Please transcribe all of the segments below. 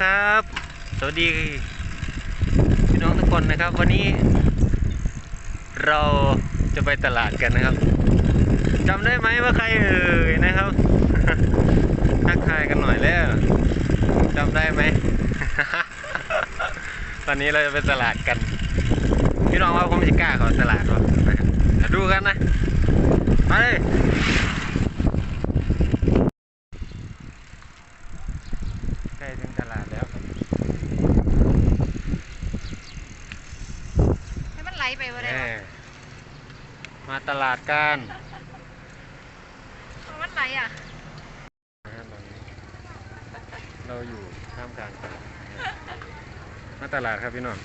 ครับ สวัสดีพี่น้องทุกคนนะครับ วันนี้ เราจะไปตลาดกันนะครับจำได้ไหมว่าใครเอ่ยนะครับทักทายกันหน่อยแล้วจำได้ไหม วันนี้เราจะไปตลาดกัน พี่น้องว่าผมจะกล้าเขอตลาดหรอมาดูกันนะไปเลยใกล้ถึงตลาดแล้วครับ ให้มันไห ลไปวะได้แน่วะมาตลาดกันให้มันไหลอะนะฮะตอนนี้เราอยู่ท่ามกลางตลาดมาตลาดครับพี่น้อง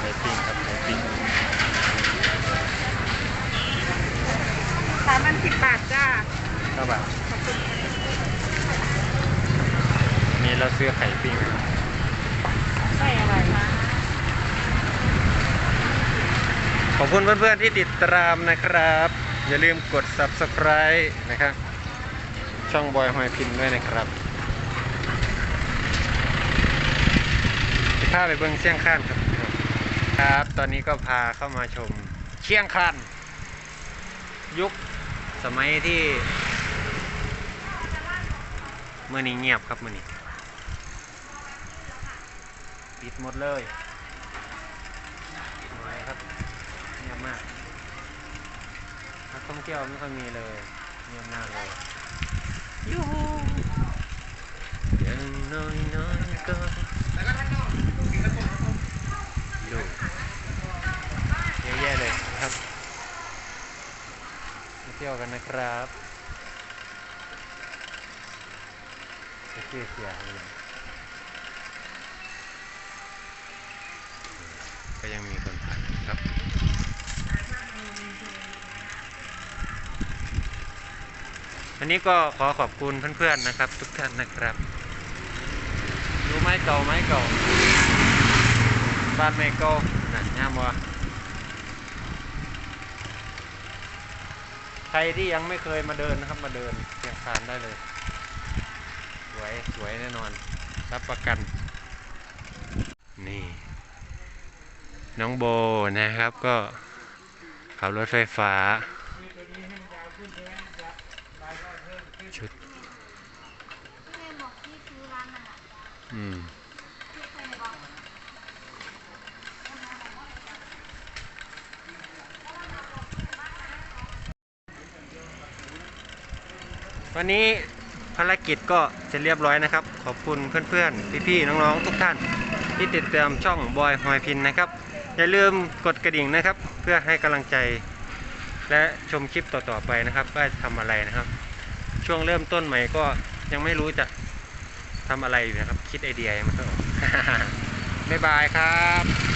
ไข่ปิ้งครับไข่ปิ้งสามพันสิบบาทจ้าเท่าบาท นี่เราซื้อไข่ปิ้งนะครับใช่อะไรมขอบคุณเพื่อนๆที่ติดตามนะครับ อย่าลืมกด subscribe นะครับ ช่องบอยหอยพินด้วยนะครับพาไปเบิ้งเชียงคานครับ ครับ ตอนนี้ก็พาเข้ามาชมเชียงคานยุคสมัยที่ เมื่อนี้เงียบครับเมื่อนี้ ปิดหมดเลยปิดหมดเลยครับเงียบมากนักท่องเที่ยวไม่ค่อยมีเลยเงียบมากเลยยูฮูอย่างน้อยน้อยๆก็ดูเยอะแยะเลยครับมาเที่ยวกันนะครับจะเสียเสียเลย ก็ยังมีคนผ่านครับวันนี้ก็ขอขอบคุณเพื่อนๆนะครับ ทุกท่านนะครับดูไม้เก่าไม้เก่าบ้านไม้เก่าน่ะงามวะใครที่ยังไม่เคยมาเดินนะครับมาเดินเชียงคานได้เลย สวยสวยแน่นอนรับประกัน นี่ น้องโบนะครับก็ขับรถไฟฟ้า ชุดอืมวันนี้ภารกิจก็เสร็จเรียบร้อยนะครับ ขอบคุณเพื่อนๆ พี่ๆ น้องๆ ทุกท่าน ที่ติดตามช่องบอยหอยพินนะครับ อย่าลืมกดกระดิ่งนะครับ เพื่อให้กำลังใจ และชมคลิปต่อๆไปนะครับว่าทำอะไรนะครับ ช่วงเริ่มต้นใหม่ก็ยังไม่รู้จะทำอะไรอยู่นะครับ คิดไอเดียยังไม่ค่อยออกบ๊ายบายครับ